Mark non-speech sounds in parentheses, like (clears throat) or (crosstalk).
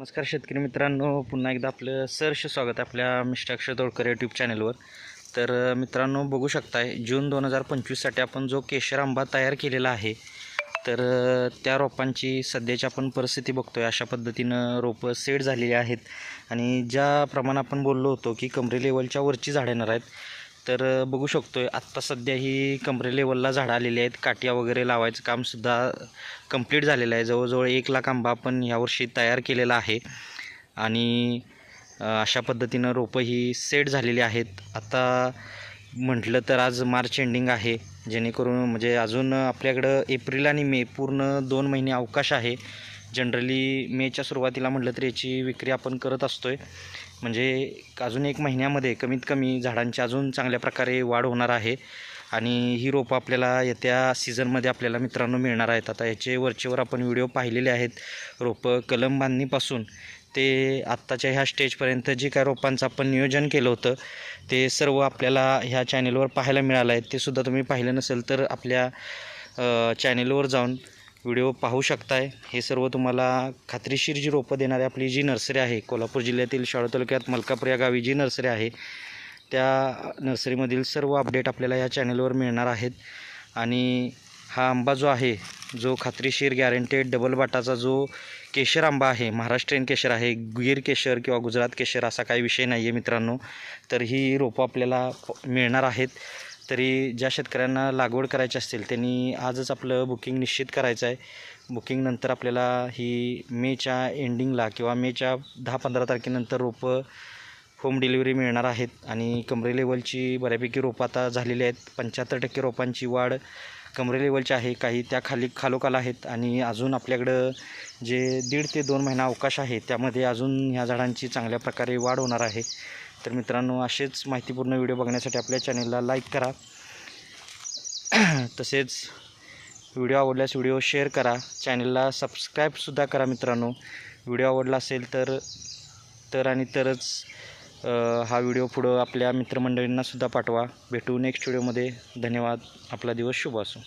नमस्कार शेतकरी मित्रांनो पुन्हा एकदा आपलं सहर्ष स्वागत आहे आपल्या मिस्टर अक्षय तोडकर यूट्यूब चॅनलवर तर मित्रांनो बघू शकताय जून दोन हजार पंचवीससाठी आपण जो केशर आंबा तयार केलेला आहे तर त्या रोपांची सध्याची आपण परिस्थिती बघतोय. अशा पद्धतीनं रोपं सेट झालेली आहेत. आणि ज्याप्रमाणे आपण बोललो होतो की कमरे लेवलच्या वरची झाडं येणार आहेत तर बघू शकतो आहे आत्ता सध्या ही कमरे लेवलला झाडं आलेली आहेत. काट्या वगैरे लावायचं कामसुद्धा कंप्लीट झालेलं आहे. जवळजवळ एक लाख आंबा आपण यावर्षी तयार केलेला आहे. आणि अशा पद्धतीनं रोपं ही सेट झालेली आहेत. आता म्हटलं तर आज मार्च एंडिंग आहे. जेणेकरून म्हणजे अजून आपल्याकडं एप्रिल आणि मे पूर्ण दोन महिने अवकाश आहे. जनरली मेच्या सुरुवातीला म्हटलं तर याची विक्री आपण करत असतो आहे म्हणजे अजून एक महिन्यामध्ये कमीत कमी झाडांची अजून चांगल्या प्रकारे वाढ होणार आहे. आणि ही रोपं आपल्याला येत्या सीझनमध्ये आपल्याला मित्रांनो मिळणार आहेत. आता याचे वरचेवर आपण व्हिडिओ पाहिलेले आहेत. रोपं कलम बांधणीपासून ते आत्ताच्या ह्या स्टेजपर्यंत जे काय रोपांचं आपण नियोजन केलं होतं ते सर्व आपल्याला ह्या चॅनेलवर पाहायला मिळालं आहे. ते सुद्धा तुम्ही पाहिलं नसेल तर आपल्या चॅनेलवर जाऊन व्हिडिओ पाहू शकताय. हे सर्व तुम्हाला खात्रीशीर जी रोपं देणारी आपली जी नर्सरी आहे कोल्हापूर जिल्ह्यातील शाळा तालुक्यात मलकापूर या गावी जी नर्सरी आहे त्या नर्सरीमधील सर्व अपडेट आपल्याला या चॅनलवर मिळणार आहेत. आणि हा आंबा जो आहे जो खात्रीशीर गॅरंटेड डबल बाटाचा जो केशर आंबा आहे महाराष्ट्रीयन केशर आहे गिर केशर किंवा गुजरात केशर असा काही विषय नाही आहे मित्रांनो तर ही रोपं आपल्याला मिळणार आहेत. तरी ज्या शेतकऱ्यांना लागवड करायची असतील त्यांनी आजच आपलं बुकिंग निश्चित करायचं आहे. बुकिंगनंतर आपल्याला ही मेच्या एंडिंगला किंवा मेच्या दहा पंधरा तारखेनंतर रोपं होम डिलिव्हरी मिळणार आहेत आणि कमरे लेवलची बऱ्यापैकी रोपं आता झालेली आहेत. पंच्याहत्तर टक्के रोपांची वाढ कमरे लेवलची आहे. काही त्या खाली खालोखाल आहेत आणि अजून आपल्याकडं जे दीड ते दोन महिना अवकाश आहे त्यामध्ये अजून ह्या झाडांची चांगल्या प्रकारे वाढ होणार आहे. तर मित्रांनो असेच माहितीपूर्ण व्हिडिओ बघण्यासाठी आपल्या चॅनेलला लाईक करा. (clears throat) तसेच व्हिडिओ आवडल्यास व्हिडिओ शेअर करा. चॅनलला सबस्क्राईबसुद्धा करा मित्रांनो. व्हिडिओ आवडला असेल तर तर आणि तरच हा व्हिडिओ पुढं आपल्या मित्रमंडळींनासुद्धा पाठवा. भेटू नेक्स्ट व्हिडिओमध्ये धन्यवाद. आपला दिवस शुभ असो.